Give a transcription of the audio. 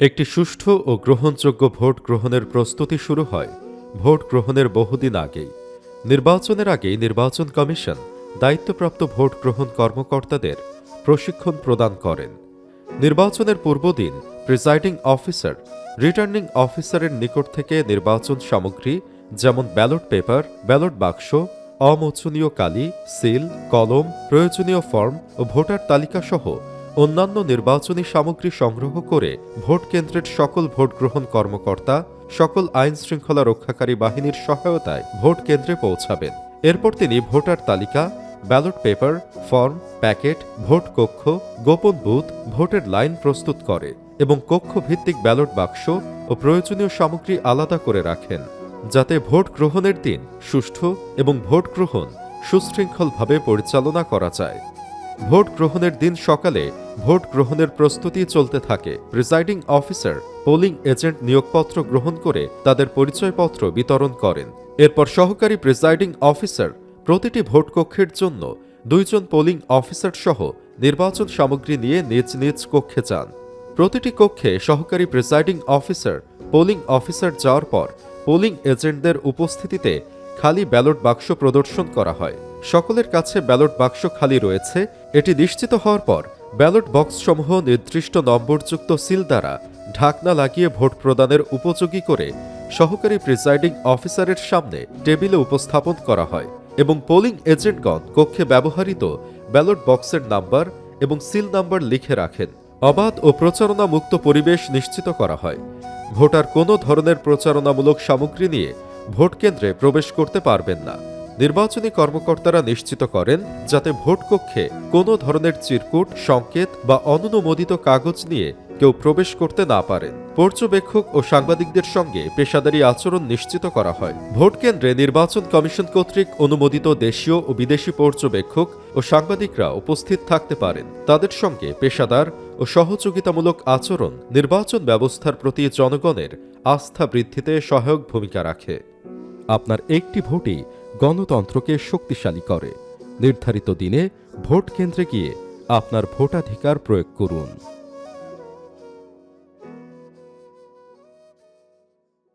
একটি সুষ্ঠু ও গ্রহণযোগ্য ভোট গ্রহণের প্রস্তুতি শুরু হয় ভোট গ্রহণের বহুদিন আগেই। নির্বাচনের আগেই নির্বাচন কমিশন দায়িত্বপ্রাপ্ত ভোট গ্রহণ কর্মকর্তাদের প্রশিক্ষণ প্রদান করেন। নির্বাচনের পূর্বদিন প্রিসাইডিং অফিসার, রিটার্নিং অফিসারের নিকট থেকে নির্বাচন সামগ্রী যেমন ব্যালট পেপার, ব্যালট বাক্স, অমোচনীয় কালি, সিল, কলম, প্রয়োজনীয় ফর্ম ও ভোটার তালিকা সহ অন্যান্য নির্বাচনী সামগ্রী সংগ্রহ করে ভোট কেন্দ্রের সকল ভোট গ্রহণ কর্মকর্তা, সকল আইন শৃঙ্খলা রক্ষাকারী বাহিনীর সহায়তায় ভোট কেন্দ্রে পৌঁছাবেন। এরপর তিনি ভোটার তালিকা, ballot paper, form, packet, vote কক্ষ, গোপন বুথ, ভোটের লাইন প্রস্তুত করে এবং কক্ষ ভিত্তিক ব্যালট বাক্স ও প্রয়োজনীয় সামগ্রী আলাদা করে রাখেন, যাতে ভোট গ্রহণের দিন সুষ্ঠু এবং ভোট গ্রহণ সুশৃঙ্খলভাবে পরিচালনা করা যায়। ভোট গ্রহণের দিন সকালে ভোট গ্রহণের প্রস্তুতি চলতে থাকে। প্রিসাইডিং অফিসার, পোলিং এজেন্ট নিয়োগপত্র গ্রহণ করে তাদের পরিচয়পত্র বিতরণ করেন। এরপর সহকারী প্রিসাইডিং অফিসার প্রতিটি ভোট কক্ষের জন্য দুইজন পোলিং অফিসার সহ নির্বাচন সামগ্রী নিয়ে নিজ নিজ কক্ষে যান। প্রতিটি কক্ষে সহকারী প্রিসাইডিং অফিসার, পোলিং অফিসার যাওয়ার পর পোলিং এজেন্টদের উপস্থিতিতে খালি ব্যালট বাক্স প্রদর্শন করা হয়। সকলের কাছে ব্যালট বাক্স খালি রয়েছে, এটি নিশ্চিত হওয়ার পর ব্যালট বক্সসমূহ নির্দিষ্ট নম্বরযুক্ত সিল দ্বারা ঢাকনা লাগিয়ে ভোট প্রদানের উপযোগী করে সহকারী প্রিসাইডিং অফিসারের সামনে টেবিলে উপস্থাপন করা হয় এবং পোলিং এজেন্টগণ কক্ষে ব্যবহৃত ব্যালট বক্সের নাম্বার এবং সিল নাম্বার লিখে রাখেন। অবাধ ও প্রচারণা মুক্ত পরিবেশ নিশ্চিত করা হয়। ভোটার কোনো ধরনের প্রচারণামূলক সামগ্রী নিয়ে ভোট কেন্দ্রে প্রবেশ করতে পারবেন না। নির্বাচনী কর্মকর্তারা নিশ্চিত করেন যাতে ভোট কক্ষে কোনো ধরনের চিরকুট, সংকেত বা অনুমোদিত কাগজ নিয়ে কেউ প্রবেশ করতে না পারেন। পর্যবেক্ষক ও সাংবাদিকদের সঙ্গে পেশাদারী আচরণ নিশ্চিত করা হয়। ভোট কেন্দ্রে নির্বাচন কমিশন কর্তৃক অনুমোদিত দেশীয় ও বিদেশি পর্যবেক্ষক ও সাংবাদিকরা উপস্থিত থাকতে পারেন। তাদের সঙ্গে পেশাদার ও সহযোগিতামূলক আচরণ নির্বাচন ব্যবস্থার প্রতি জনগণের আস্থা বৃদ্ধিতে সহায়ক ভূমিকা রাখে। আপনার একটি ভোটই গণতন্ত্রকে শক্তিশালী করে। নির্ধারিত দিনে ভোট কেন্দ্রে গিয়ে আপনার ভোটাধিকার প্রয়োগ করুন।